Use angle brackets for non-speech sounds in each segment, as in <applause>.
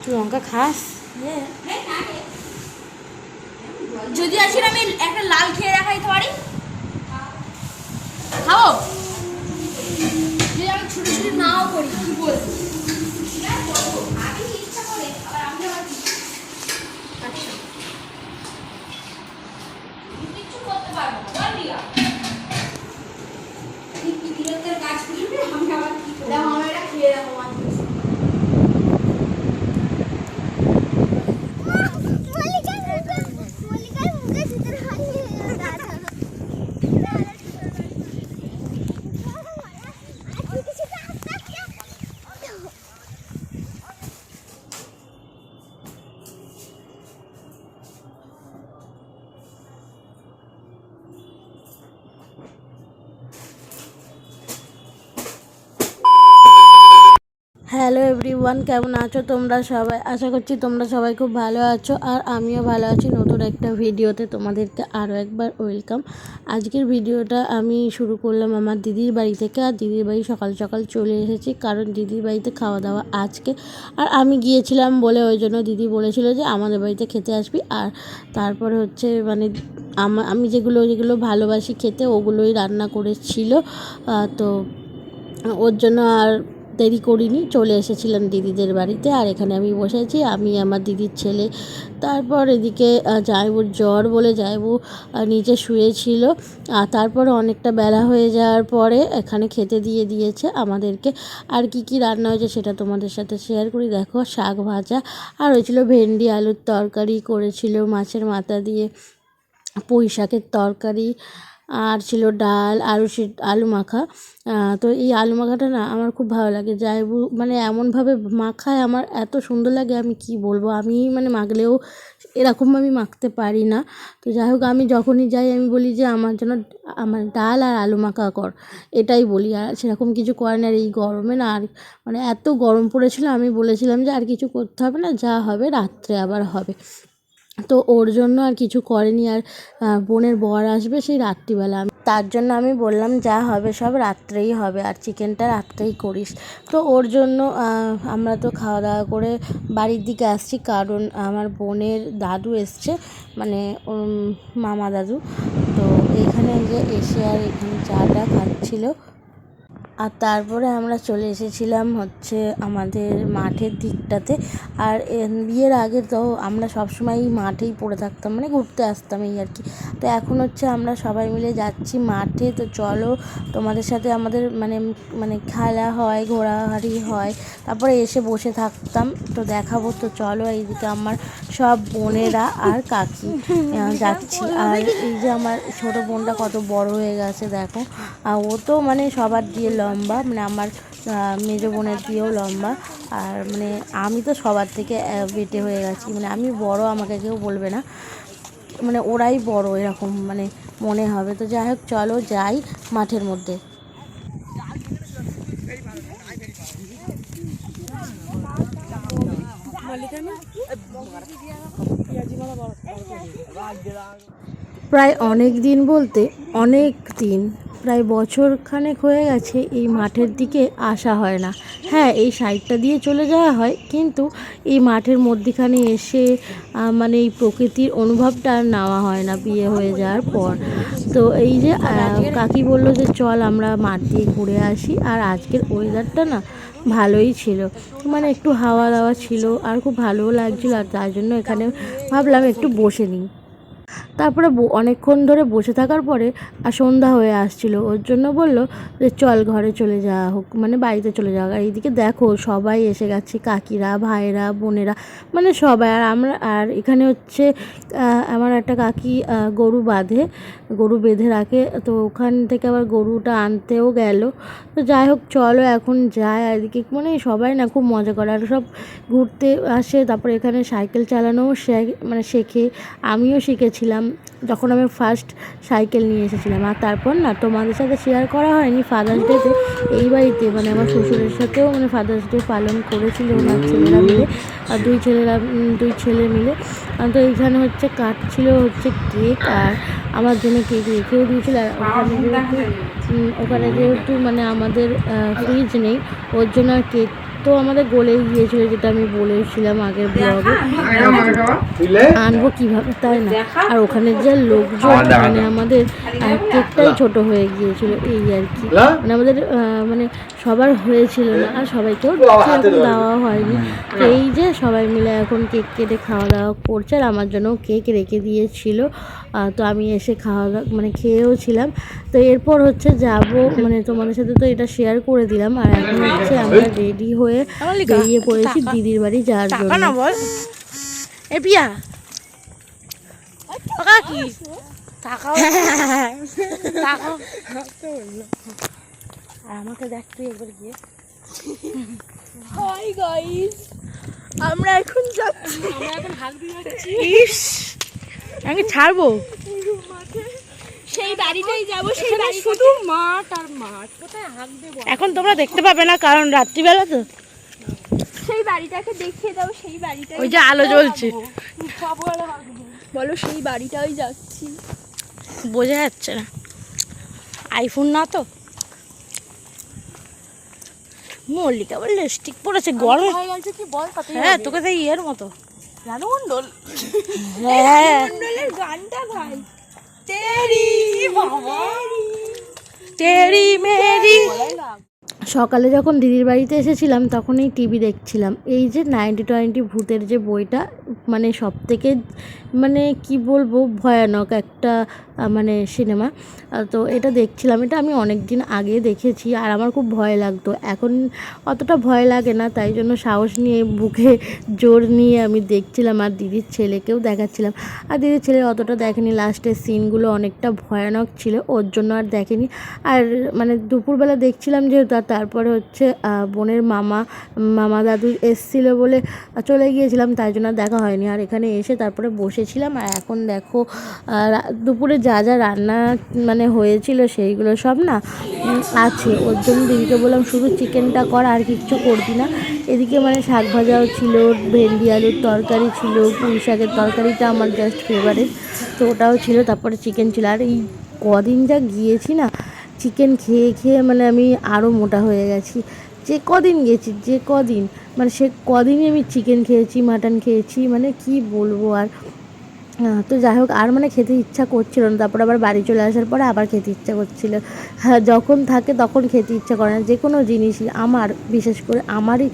লঙ্কা খাস? যদি আসলে আমি একটা লাল খেয়ে দেখাইতে পারি খাও যদি আমি ছুটি ছুটি নাও করি, কি বলব? আচ্ছা আমি এটা খেয়ে দেখো মাত্র মল্লিকার মুখে মল্লিকার মুখে শীতের হাসি হ্যালো এভরিওয়ান, কেমন আছো তোমরা সবাই? আশা করছি তোমরা সবাই খুব ভালো আছো আর আমিও ভালো আছি। নতুন একটা ভিডিওতে তোমাদেরকে আরও একবার ওয়েলকাম। আজকের ভিডিওটা আমি শুরু করলাম আমার দিদির বাড়ি থেকে আর দিদির বাড়ি সকাল সকাল চলে এসেছি কারণ দিদির বাড়িতে খাওয়া দাওয়া আজকে। আর আমি গিয়েছিলাম বলে ওই জন্য দিদি বলেছিল যে আমাদের বাড়িতে খেতে আসবি আর তারপরে হচ্ছে মানে আমা- আমি যেগুলো যেগুলো ভালোবাসি খেতে ওগুলোই রান্না করেছিল। তো ওর জন্য আর দেরি করিনি, চলে এসেছিলাম দিদিদের বাড়িতে আর এখানে আমি বসেছি আমি আমার দিদির ছেলে। তারপর এদিকে জায়বুর জ্বর বলে জায়বু নিচে শুয়েছিল। আর তারপরে অনেকটা বেলা হয়ে যাওয়ার পরে এখানে খেতে দিয়ে দিয়েছে আমাদেরকে। আর কি কি রান্না হয়েছে সেটা তোমাদের সাথে শেয়ার করি। দেখো, শাক ভাজা আর হয়েছিল ভেন্ডি, আলুর তরকারি করেছিল মাছের মাথা দিয়ে, পুঁই শাকের তরকারি। আর ছিল ডাল, আলু আলু মাখা। তো এই আলু মাখাটা না আমার খুব ভালো লাগে। যাই মানে এমনভাবে মাখায় আমার এত সুন্দর লাগে আমি কি বলব? আমি মানে মাখলেও এরকম আমি মাখতে পারি না। তো যাই হোক, আমি যখনই যাই আমি বলি যে আমার জন্য আমার ডাল আর আলু মাখা কর, এটাই বলি। আর সেরকম কিছু করে না আর এই গরমে না আর মানে এত গরম পড়েছিল আমি বলেছিলাম যে আর কিছু করতে হবে না, যা হবে রাত্রে আবার হবে। তো ওর জন্য আর কিছু করেনি আর বোনের বর আসবে সেই রাত্রিবেলা। তার জন্য আমি বললাম, যা হবে সব রাত্রেই হবে আর চিকেনটা রাত্রেই করিস। তো ওর জন্য আমরা তো খাওয়া দাওয়া করে বাড়ির দিকে আসছি কারণ আমার বোনের দাদু এসছে মানে মামা দাদু। তো এখানে যে এসে আর এখানে চাটা খাচ্ছিল। আর তারপরে আমরা চলে এসেছিলাম হচ্ছে আমাদের মাঠের দিকটাতে। আর বিয়ের আগে তো আমরা সবসময় মাঠেই পড়ে থাকতাম মানে ঘুরতে আসতাম এই আর কি। তো এখন হচ্ছে আমরা সবাই মিলে যাচ্ছি মাঠে। তো চলো, তোমাদের সাথে আমাদের মানে মানে খেলা হয়, ঘোরাঘুরি হয়। তারপরে এসে বসে থাকতাম। তো দেখাবো, তো চলো এইদিকে আমার সব বোনেরা আর কাকি যাচ্ছি। আর এই যে আমার ছোটো বোনটা কত বড় হয়ে গেছে, দেখো। আর ও তো মানে সবার দিয়ে লম্বা মানে আমার মেজো বোনের দিয়েও লম্বা। আর মানে আমি তো সবার থেকে বেটে হয়ে গেছি। মানে আমি বড়, আমাকে কেউ বলবে না। মানে ওরাই বড়, এরকম মানে মনে হবে। তো যাই হোক, চলো যাই মাঠের মধ্যে। প্রায় অনেক দিন বলতে, অনেক দিন প্রায় বছর খানেক হয়ে গেছে এই মাঠের দিকে আসা হয় না। হ্যাঁ এই সাইডটা দিয়ে চলে যাওয়া হয়, কিন্তু এই মাঠের মধ্যেখানে এসে মানে এই প্রকৃতির অনুভবটা আর নেওয়া হয় না, বিয়ে হয়ে যাওয়ার পর। তো এই যে কাকি বলল যে, চল আমরা মাঠ দিয়ে ঘুরে আসি। আর আজকের ওয়েদারটা না ভালোই ছিল। মানে একটু হাওয়া দাওয়া ছিল, আর খুব ভালোও লাগছিল, আর তার জন্য এখানে ভাবলাম একটু বসে নিই। তারপরে অনেকক্ষণ ধরে বসে থাকার পরে আর সন্ধ্যা হয়ে আসছিল। ওর জন্য বলল যে, চল ঘরে চলে যাওয়া হোক মানে বাড়িতে চলে যাওয়া আর এইদিকে দেখো সবাই এসে গেছে, কাকিরা ভাইরা বোনেরা মানে সবাই। আর আমরা, আর এখানে হচ্ছে আমার একটা কাকি গরু বাঁধে, গরু বেঁধে রাখে। তো ওখান থেকে আবার গরুটা আনতেও গেল। তো যাই হোক, চলো এখন যায় আর এদিকে মানে সবাই না খুব মজা করে। আর সব ঘুরতে আসে, তারপরে এখানে সাইকেল চালানোও মানে শেখে। আমিও শিখেছিলাম। যখন আমি ফার্স্ট সাইকেল নিয়ে এসেছিলাম, আর তারপর না তোমাদের সাথে শেয়ার করা হয়নি ফাদার্স ডেতে এই বাড়িতে মানে আমার শ্বশুরের সাথেও মানে ফাদার্স ডে পালন করেছিল ওনার ছেলেরা মিলে, আর দুই ছেলেরা দুই ছেলে মিলে। তো এইখানে হচ্ছে কাটছিল হচ্ছে কেক আর আমার জন্য কেক রেখেও দিয়েছিল। আর ওখানে যেহেতু ওখানে যেহেতু মানে আমাদের ফ্রিজ নেই, ওর জন্য আর কেক তো আমাদের গোলে গিয়েছিল যেটা আমি বলেছিলাম আগের ব্লগে আনব কীভাবে তাই না? আর ওখানে যে লোকজন মানে আমাদের কেকটাই ছোট হয়ে গিয়েছিল এই আর কি। মানে আমাদের আহ, মানে সবার হয়েছিল না আর সবাইকেও সেরকম দেওয়া হয়নি। এই যে সবাই মিলে এখন কেক কেটে খাওয়া দাওয়া করছে আর আমার জন্য কেক রেখে দিয়েছিল। তো আমি এসে খাওয়া দাওয়া মানে খেয়েও ছিলাম। তো এরপর হচ্ছে যাব মানে তোমাদের সাথে তো এটা শেয়ার করে দিলাম। আর এখন হচ্ছে আমরা রেডি হয়ে বেরিয়ে পড়েছি দিদির বাড়ি যাওয়ার জন্য। বল। এ পিয়া। কি? টাকাও টাকাও <laughs> আর আমাকে দেখ তুই একবার গিয়ে। হাই গাইস আমরা এখন যাচ্ছি। আমরা এখন হাত দিয়ে যাচ্ছি। ইস আমি ছাড়বো? সেই বাড়িটাই যাব সেই বাড়ি শুধু মাঠ আর মাঠ। কোথায় হাঁক দেবো এখন তোমরা দেখতে পাবে না কারণ রাত্রিবেলা তো। সেই বাড়িটাকে দেখিয়ে দাও সেই বাড়িটা ওই যে আলো জ্বলছে। বলো সেই বাড়িটাই যাচ্ছি। বোঝা যাচ্ছে না। আইফোন না তো? মল্লিকা বল লিপস্টিক পরেছে গরম। হয়ে গেছে কি বল কত হ্যাঁ তোকে সেই ইয়ের মতো। হ্যাঁ। মন্ডলের গানটা ভাই। তেরি বাবা। তেরি মেরি। সকালে যখন দিদির বাড়িতে এসেছিলাম তখনই টিভি দেখছিলাম। এই যে নাইনটি টোয়েন্টি ভূতের যে বইটা মানে সব থেকে মানে কি বলব, ভয়ানক একটা মানে সিনেমা। তো এটা দেখছিলাম। এটা আমি অনেক দিন আগে দেখেছি আর আমার খুব ভয় লাগতো। এখন অতটা ভয় লাগে না, তাই জন্য সাহস নিয়ে বুকে জোর নিয়ে আমি দেখছিলাম আর দিদির ছেলেকেও দেখাচ্ছিলাম। আর দিদির ছেলে অতটা দেখেনি। লাস্টের সিনগুলো অনেকটা ভয়ানক ছিল, ওর জন্য আর দেখেনি। আর মানে দুপুরবেলা দেখছিলাম যেহেতু, আর তারপরে হচ্ছে বোনের মামা মামা দাদু এসছিল বলে চলে গিয়েছিলাম, তাই জন্য দেখা হয়নি। আর এখানে এসে তারপরে বসেছিলাম আর এখন দেখো দুপুরে যা যা রান্না মানে হয়েছিল সেইগুলো সব না আছে। ওর জন্য দিদিকে বললাম, শুধু চিকেনটা কর, আর কিচ্ছু করবি না। এদিকে মানে শাক ভাজাও ছিল, ভেন্ডি আলুর তরকারি ছিল, পুঁই শাকের তরকারিটা আমার জাস্ট ফেভারিট তো ওটাও ছিল, তারপরে চিকেন ছিল। আর এই কদিন যা গিয়েছি না, চিকেন খেয়ে খেয়ে মানে আমি আরও মোটা হয়ে গেছি। যে কদিন গেছি যে কদিন মানে সে কদিনই আমি চিকেন খেয়েছি, মাটন খেয়েছি মানে কি বলব আর। তো যাই হোক, আর মানে খেতে ইচ্ছা করছিল না। তারপর আবার বাড়ি চলে আসার পরে আবার খেতে ইচ্ছা করছিল। হ্যাঁ যখন থাকে তখন খেতে ইচ্ছা করে না। যে কোনো জিনিসই আমার, বিশেষ করে আমারই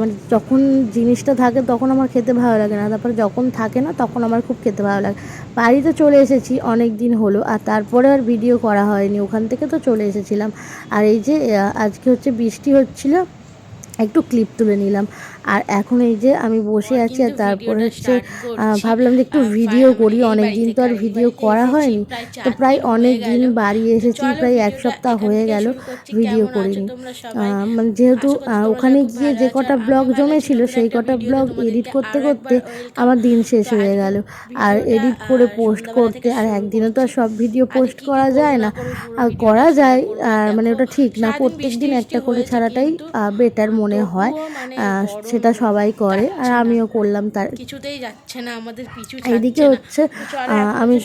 মানে যখন জিনিসটা থাকে তখন আমার খেতে ভালো লাগে না। তারপর যখন থাকে না তখন আমার খুব খেতে ভালো লাগে। বাড়িতে চলে এসেছি অনেক দিন হলো, আর তারপরে আর ভিডিও করা হয়নি। ওখান থেকে তো চলে এসেছিলাম। আর এই যে আজকে হচ্ছে বৃষ্টি হচ্ছিল, একটু ক্লিপ তুলে নিলাম। আর এখন এই যে আমি বসে আছি আর তারপরে হচ্ছে ভাবলাম যে একটু ভিডিও করি অনেক দিন তো আর ভিডিও করা হয়নি। তো প্রায় অনেক দিন বাড়ি এসেছি প্রায় এক সপ্তাহ হয়ে গেল ভিডিও করিনি। মানে যেহেতু ওখানে গিয়ে যে কটা ব্লগ জমেছিল সেই কটা ব্লগ এডিট করতে করতে আমার দিন শেষ হয়ে গেল। আর এডিট করে পোস্ট করতে আর একদিনে তো আর সব ভিডিও পোস্ট করা যায় না। আর করা যায় আর মানে ওটা ঠিক না প্রত্যেক দিন একটা করে ছাড়াটাই বেটার মনে হয় সেটা সবাই করে আর আমিও করলাম তার কিছুতেই যাচ্ছে না আমাদের পিছু এইদিকে হচ্ছে আমি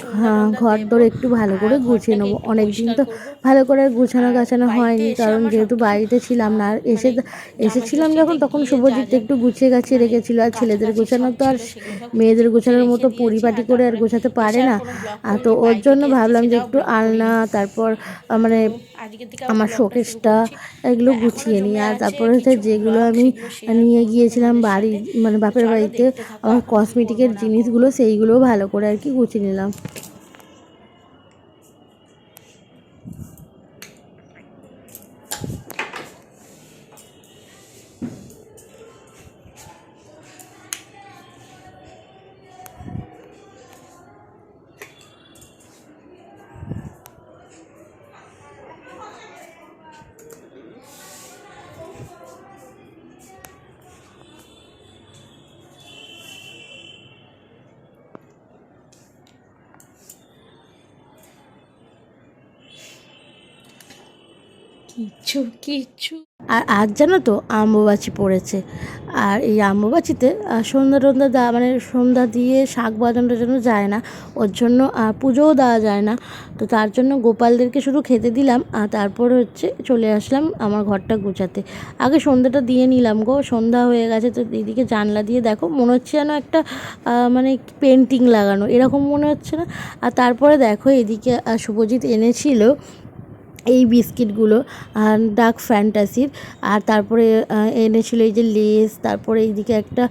ঘর দর একটু ভালো করে গুছিয়ে নেব। অনেক দিন তো ভালো করে গুছানো গাছানো হয়নি কারণ যেহেতু বাড়িতে ছিলাম না আর এসে এসেছিলাম যখন তখন শুভজিৎ একটু গুছিয়ে গাছিয়ে রেখেছিল আর ছেলেদের গোছানো তো আর মেয়েদের গোছানোর মতো পরিপাটি করে আর গোছাতে পারে না। আর তো ওর জন্য ভাবলাম যে একটু আলনা তারপর মানে আমার শোকেসটা এগুলো গুছিয়ে নিই। আর তারপরে হচ্ছে যেগুলো আমি নিয়ে গিয়েছিলাম বাড়ি মানে বাপের বাড়িতে আমার কসমেটিকের জিনিসগুলো সেইগুলো ভালো করে আর কি গুছিয়ে নিলাম। কিচ্ছু কিচ্ছু। আর আজ জানো তো আম্বুবাচি পড়েছে। আর এই আম্বুবাচিতে সন্ধ্যা টন্ধ্যা দেওয়া মানে সন্ধ্যা দিয়ে শাক বাজানো টাজানো যায় না। ওর জন্য পুজোও দেওয়া যায় না। তো তার জন্য গোপালদেরকে শুধু খেতে দিলাম। আর তারপর হচ্ছে চলে আসলাম আমার ঘরটা গুছাতে। আগে সন্ধ্যাটা দিয়ে নিলাম গো, সন্ধ্যা হয়ে গেছে। তো এইদিকে জানলা দিয়ে দেখো, মনে হচ্ছে যেন একটা মানে পেন্টিং লাগানো। এরকম মনে হচ্ছে না? আর তারপরে দেখো এদিকে শুভজিৎ এনেছিল এই বিস্কিটগুলো ডার্ক ফ্যান্টাসির আর তারপরে এনেছিল এই যে লেস তারপরে এইদিকে একটা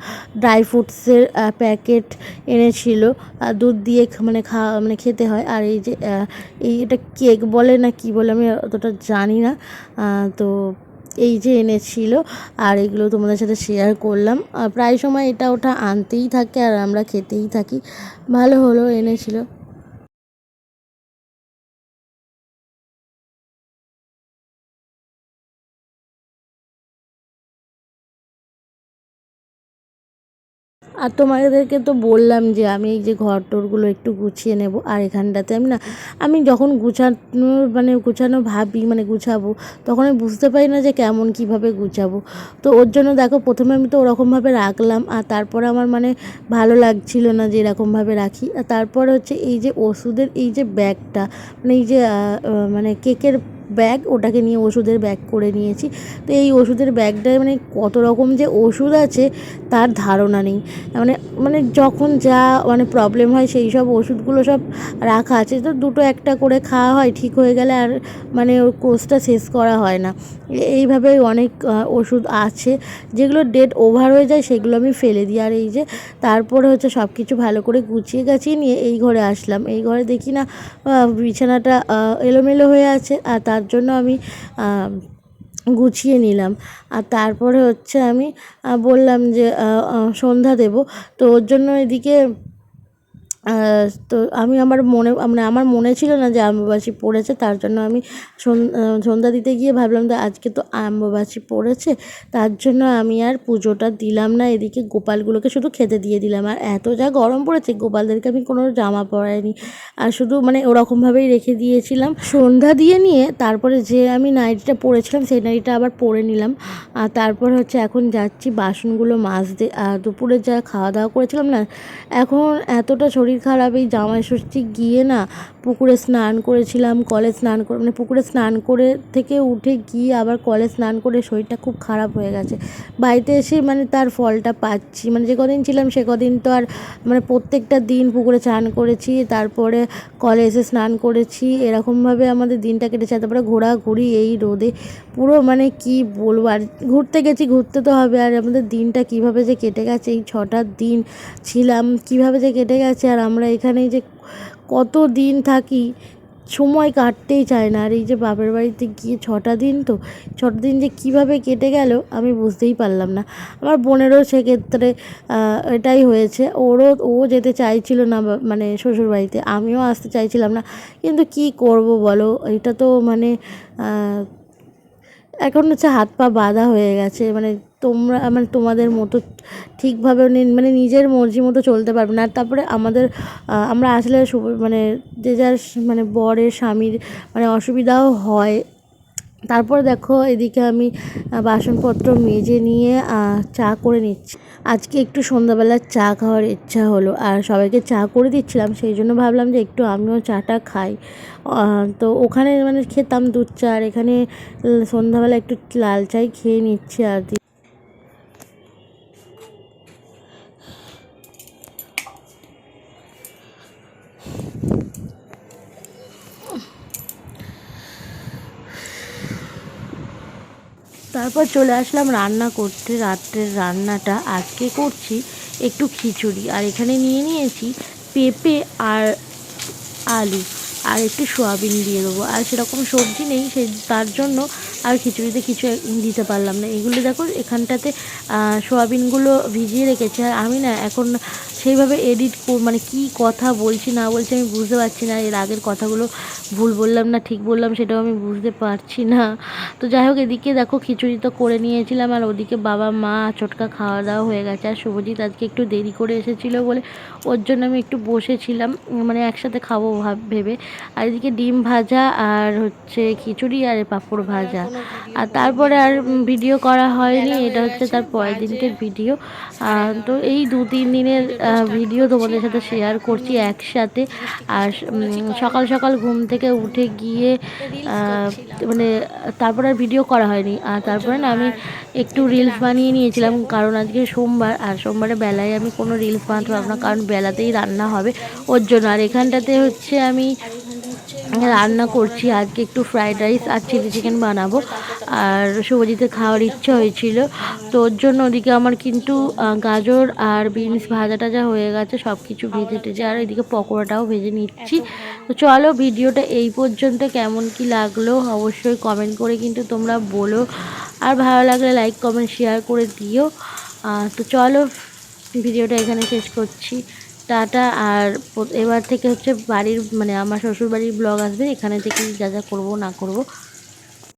ড্রাই ফ্রুটসের প্যাকেট এনেছিল। আর দুধ দিয়ে মানে খাওয়া মানে খেতে হয়। আর এই যে এই এটা কেক বলে না কি বলে আমি অতটা জানি না। তো এই যে এনেছিল। আর এগুলো তোমাদের সাথে শেয়ার করলাম। আর প্রায় সময় এটা ওটা আনতেই থাকে আর আমরা খেতেই থাকি। ভালো হলো, এনেছিল। আর তোমাদেরকে তো বললাম যে আমি এই যে ঘর টরগুলো একটু গুছিয়ে নেব। আর এখানটাতে আমি না, আমি যখন গুছানো মানে গুছানো ভাবি মানে গুছাবো, তখন আমি বুঝতে পারি না যে কেমন কীভাবে গুছাবো। তো ওর জন্য দেখো, প্রথমে আমি তো ওরকমভাবে রাখলাম, আর তারপরে আমার মানে ভালো লাগছিল না যে এরকমভাবে রাখি। আর তারপরে হচ্ছে এই যে ওষুধের এই যে ব্যাগটা মানে এই যে মানে কেকের ব্যাগ, ওটাকে নিয়ে ওষুধের ব্যাগ করে নিয়েছি। তো এই ওষুধের ব্যাগটায় মানে কত রকম যে ওষুধ আছে, তার ধারণা নেই। মানে মানে যখন যা মানে প্রবলেম হয়, সেই সব ওষুধগুলো সব রাখা আছে। তো দুটো একটা করে খাওয়া হয়, ঠিক হয়ে গেলে আর মানে ওর কোর্সটা শেষ করা হয় না। এইভাবে অনেক ওষুধ আছে। যেগুলো ডেট ওভার হয়ে যায়, সেগুলো আমি ফেলে দিই। আর এই যে, তারপরে হচ্ছে সব কিছু ভালো করে গুছিয়ে গাছিয়ে নিয়ে এই ঘরে আসলাম। এই ঘরে দেখি না বিছানাটা এলোমেলো হয়ে আছে। আর তার জন্য আমি গুছিয়ে নিলাম। আর তারপরে হচ্ছে আমি বললাম যে সন্ধ্যা দেবো। তো ওর জন্য এদিকে তো আমি আমার মনে মানে আমার মনে ছিল না যে আম্ববাসী পড়েছে, তার জন্য আমি সন- সন্ধ্যা দিতে গিয়ে ভাবলাম যে আজকে তো আম্ববাসী পড়েছে, তার জন্য আমি আর পুজোটা দিলাম না, এদিকে গোপালগুলোকে শুধু খেতে দিয়ে দিলাম, আর এত যা গরম পড়েছে, গোপালদেরকে আমি কোনো জামা পরাইনি, আর শুধু মানে ওরকমভাবেই রেখে দিয়েছিলাম, সন্ধ্যা দিয়ে নিয়ে তারপরে যে আমি নাইটিটা পরেছিলাম, সেই নাইটিটা আবার পরে নিলাম, আর তারপর হচ্ছে এখন যাচ্ছি বাসনগুলো মাজতে, আর দুপুরে যা খাওয়া দাওয়া করেছিলাম না, এখন এতটা শরীর খারাপ, এই জামাই ষষ্ঠী গিয়ে না পুকুরে স্নান করেছিলাম, কলে স্নান করে মানে পুকুরে স্নান করে থেকে উঠে গিয়ে আবার কলে স্নান করে শরীরটা খুব খারাপ হয়ে গেছে। বাড়িতে এসে মানে তার ফলটা পাচ্ছি মানে যে কদিন ছিলাম সে কদিন তো আর মানে প্রত্যেকটা দিন পুকুরে স্নান করেছি, তারপরে কলে এসে স্নান করেছি, এরকমভাবে আমাদের দিনটা কেটেছে তারপরে ঘোরাঘুরি এই রোদে। পুরো মানে কি বলব, আর ঘুরতে গেছি, ঘুরতে তো হবে, আর আমাদের দিনটা কীভাবে যে কেটে গেছে, এই ছটা দিন ছিলাম, কীভাবে যে কেটে গেছে, আর আমরা এখানে যে কত দিন থাকি, সময় কাটতেই চায় না। আর এই যে বাপের বাড়িতে গিয়ে ছটা দিন তো, ছটা দিন যে কীভাবে কেটে গেল আমি বুঝতেই পারলাম না। আমার বোনেরও সেক্ষেত্রে এটাই হয়েছে। ওরও, ও যেতে চাইছিল না মানে শ্বশুরবাড়িতে আমিও আসতে চাইছিলাম না। কিন্তু কি করব বলো? এটা তো মানে এখন হচ্ছে হাত পা বাঁধা হয়ে গেছে। মানে তোমরা মানে তোমাদের মতো ঠিকভাবে মানে নিজের মর্জি মতো চলতে পারবে না। আর তারপরে আমাদের আমরা আসলে মানে যে যার মানে বরের স্বামীর মানে অসুবিধাও হয়। তারপরে দেখো এদিকে আমি বাসনপত্র মেজে নিয়ে চা করে নিচ্ছি। আজকে একটু সন্ধ্যাবেলা চা খাওয়ার ইচ্ছা হলো, আর সবাইকে চা করে দিচ্ছিলাম, সেই জন্য ভাবলাম যে একটু আমিও চাটা খাই। তো ওখানে মানে খেতাম দুধ চা, আর এখানে সন্ধ্যাবেলা একটু লাল চাই খেয়ে নিচ্ছি আর তারপর চলে আসলাম রান্না করতে, রাত্রের রান্নাটা আজকে করছি একটু খিচুড়ি। আর এখানে নিয়ে নিয়েছি পেঁপে আর আলু, আর একটু সোয়াবিন দিয়ে দেবো। আর সেরকম সবজি নেই, সে তার জন্য আর খিচুড়িতে কিছু দিতে পারলাম না। এগুলো দেখো, এখানটাতে সোয়াবিনগুলো ভিজিয়ে রেখেছি। আর আমি না এখন সেইভাবে এডিট মানে কি কথা বলছি না বলছি আমি বুঝতে পারছি না এর আগের কথাগুলো ভুল বললাম না ঠিক বললাম সেটাও আমি বুঝতে পারছি না। তো যাই হোক এদিকে দেখো খিচুড়ি তো করে নিয়েছিলাম আর ওদিকে বাবা মা ছোটকা খাওয়া দাওয়া হয়ে গেছে আর শুভজিৎ আজকে একটু দেরি করে এসেছিল বলে ওর জন্য আমি একটু বসেছিলাম মানে একসাথে খাব ভাব ভেবে। আর এদিকে ডিম ভাজা আর হচ্ছে খিচুড়ি আর পাঁপড় ভাজা। আর তারপরে আর ভিডিও করা হয়নি এটা হচ্ছে তার পরের দিনকের ভিডিও তো এই দু তিন দিনের ভিডিও তোমাদের সাথে শেয়ার করছি একসাথে। আর সকাল সকাল ঘুম থেকে উঠে গিয়ে মানে তারপর আর ভিডিও করা হয়নি। আর তারপরে না আমি একটু রিলস বানিয়ে নিয়েছিলাম, কারণ আজকে সোমবার, আর সোমবারে বেলায় আমি কোনো রিলস বানাতে পারব না, কারণ বেলাতেই রান্না হবে। ওর জন্য। আর এখানটাতে হচ্ছে আমি রান্না করছি। আজকে একটু ফ্রাইড রাইস আর চিলি চিকেন বানাবো। আর শুভজিতে খাওয়ার ইচ্ছা হয়েছিল। তো ওর জন্য ওদিকে আমার কিন্তু গাজর আর বিনস ভাজা টাজা হয়ে গেছে সব কিছু ভেজে টেজে। আর ওইদিকে পকোড়াটাও ভেজে নিচ্ছি। তো চলো ভিডিওটা এই পর্যন্ত কেমন কি লাগল অবশ্যই কমেন্ট করে কিন্তু তোমরা বলো। আর ভালো লাগলে লাইক কমেন্ট শেয়ার করে দিও। তো চলো ভিডিওটা এখানে শেষ করছি। টাটা আর এবার থেকে হচ্ছে বাড়ির মানে আমার শ্বশুরবাড়ির ব্লগ আসবে, এখানে থেকে যা যা করব না করব।